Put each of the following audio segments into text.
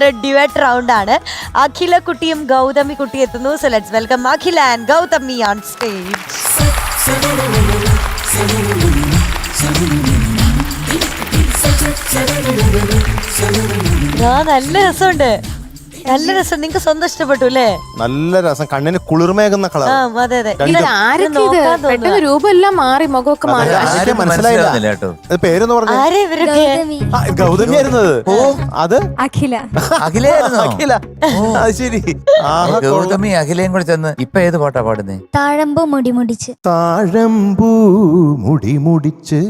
നമ്മുടെ ഡിവേറ്റ് റൗണ്ട് ആണ്. അഖില കുട്ടിയും ഗൗതമി കുട്ടി എത്തുന്നു. So let's welcome Akhila and Gauthami on stage ആ നല്ല രസമുണ്ട്. നല്ല രസം. നിങ്ങൾക്ക് സ്വന്തം ഇഷ്ടപ്പെട്ടു അല്ലേ? നല്ല രസം. കണ്ണിന് കുളിർമേകുന്ന കളർ. ആ അതെ അതെ. രണ്ടും. ഇത് ആരൊക്കെ ഇത്? നോക്കാൻ തോന്നുക. പെട്ടെന്ന് രൂപമെല്ലാം മാറി മുഖമൊക്കെ മാറി. ആരും മനസ്സിലായില്ല. മനസ്സിലാവുന്നില്ല കേട്ടോ. അത് പേരെന്ന് പറഞ്ഞു? ആരെ ഇവരൊക്കെ? ആ, ഗൗതമി ആയിരുന്നത് ഓ. അത്? അഖില. അഖിലായിരുന്നോ അഖില. അത് ശരി. ആഹാ, കൊള്ളാം. ഗൗതമി അഖിലയും കൂടെ ചെന്ന് ഇപ്പൊ ഏത് പാട്ടാ പാടുന്നേ? താഴമ്പൂ മുടി മുടിച്ച്. താഴമ്പൂ മുടി മുടിച്ച്.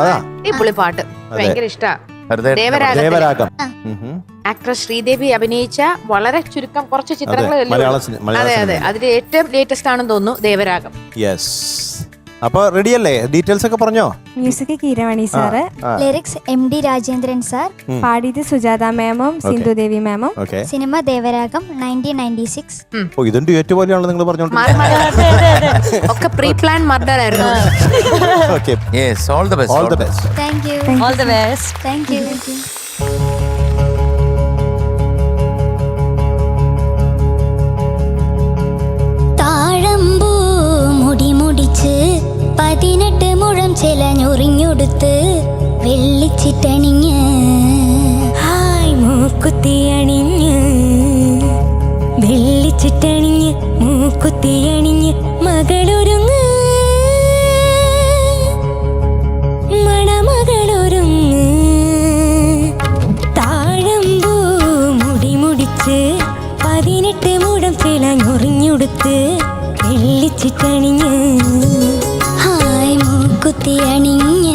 അതാ. ഈ പുള്ളി പാട്ട് ഭയങ്കര ഇഷ്ടാ. ദേവരാഗം. ആക്ട്രസ് ശ്രീദേവി അഭിനയിച്ച വളരെ ചുരുക്കം കുറച്ച് ചിത്രങ്ങൾ അതെ അതെ സിനിമ. അതിൽ ഏറ്റവും ലേറ്റസ്റ്റ് ആണെന്ന് തോന്നുന്നു ദേവരാഗം. യെസ് അപ്പൊ റെഡി അല്ലേ ഡീറ്റെയിൽസ് ഒക്കെ പറഞ്ഞോ? Music Keeravani sir lyrics M D Rajendran sir. പാടിയത് സുജാത മാമും Sindhudevi മാമും. Cinema Devaragam nineteen ninety six ഓ ഇതും ഡ്യൂറ്റ് പോലെയാണല്ലോ നിങ്ങൾ മാറി പറഞ്ഞോണ്ട് ഒക്കെ പ്രീ പ്ലാൻ മർഡർ ആയിരുന്നു okay yes all the all the best best thank you all the best thank you പതിനെട്ട് മുഴം ചിലഞ്ഞൊറിഞ്ഞൊടുത്ത് വെള്ളിച്ചിട്ടണിഞ്ഞ്. ഹായ് മൂക്കുത്തി അണിഞ്ഞ്. വെള്ളിച്ചിട്ടണിഞ്ഞ് മൂക്കുത്തി അണിഞ്ഞ് മകളൊരുങ്ങ്. മണമകളൊരുങ്ങ്. താഴമ്പൂ മുടി മുടിച്ച് പതിനെട്ട് മുടം ചിലഞ്ഞൊറിഞ്ഞുടുത്ത് വെള്ളിച്ചിട്ടണിഞ്ഞ്. മൂക്കുത്തി അണിഞ്ഞ്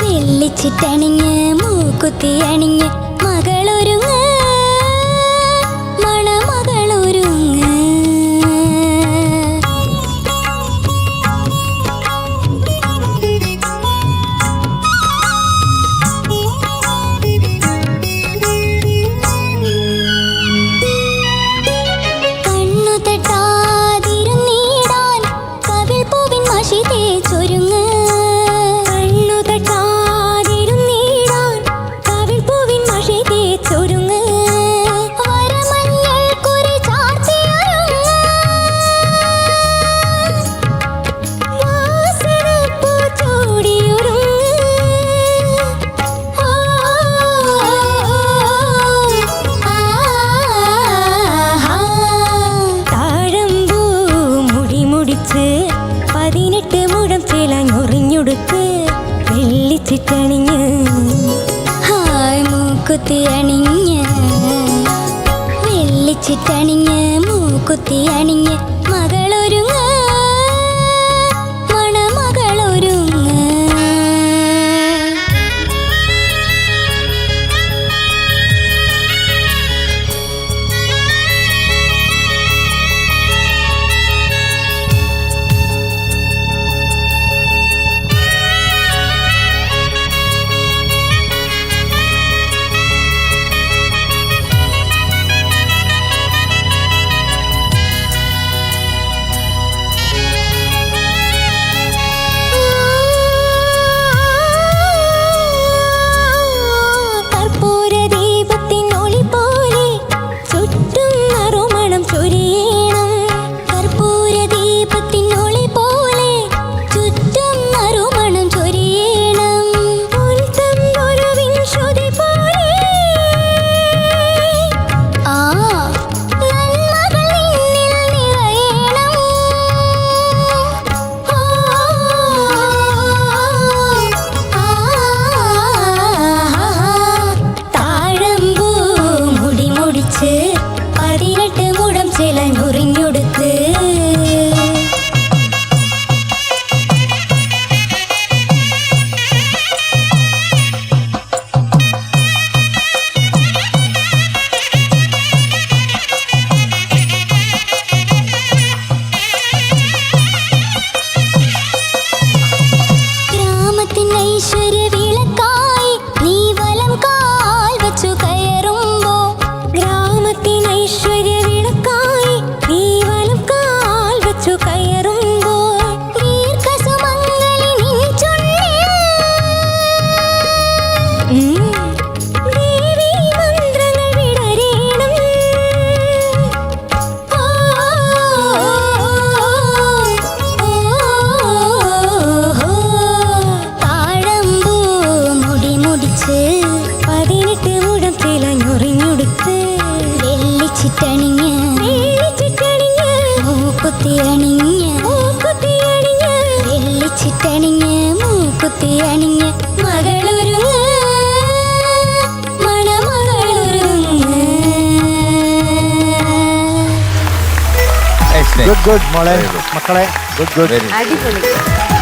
വെള്ളിച്ചിട്ടണിഞ്ഞ് മൂക്കുത്തി അണിഞ്ഞ് മകളൊരുങ്ങ്. മൂക്കുത്തി അണിഞ്ഞ് വെള്ളിച്ചിട്ടണിഞ്ഞ് മൂക്കുത്തി അണിഞ്ഞ് മകളൊരുങ്ങ பதினெட்டு முடம் சில நுறி ചിട്ടണിഞ്ഞ് വെള്ളിച്ചിട്ടണിഞ്ഞ് മൂക്കുത്തിയണിഞ്ഞ് മൂക്കുത്തിയണിഞ്ഞ് വെള്ളിച്ചിട്ടണിഞ്ഞ് മൂക്കുത്തിയണിഞ്ഞ് ഗുഡ് ഗുഡ് മോളെ മക്കളെ ഗുഡ് ഗുഡ് Very good. അടിപൊളി